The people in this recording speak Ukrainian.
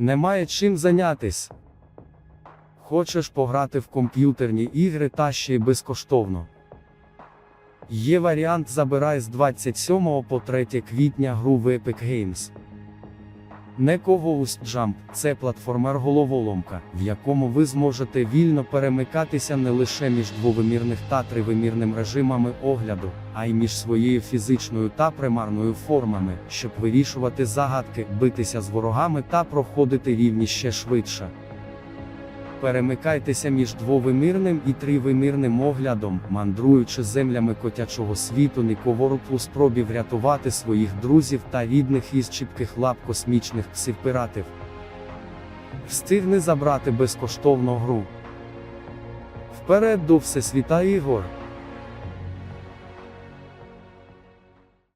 Немає чим зайнятись. Хочеш пограти в комп'ютерні ігри та ще й безкоштовно. Є варіант забирай з 27 по 3 квітня гру в Epic Games. Ghost Jump – це платформер-головоломка, в якому ви зможете вільно перемикатися не лише між двовимірних та тривимірним режимами огляду, а й між своєю фізичною та примарною формами, щоб вирішувати загадки, битися з ворогами та проходити рівні ще швидше. Перемикайтеся між двовимірним і тривимірним оглядом, мандруючи землями котячого світу Никоворот у спробі врятувати своїх друзів та рідних із чіпких лап космічних псів-пиратів. Встигни забрати безкоштовну гру. Вперед до Всесвіта ігор!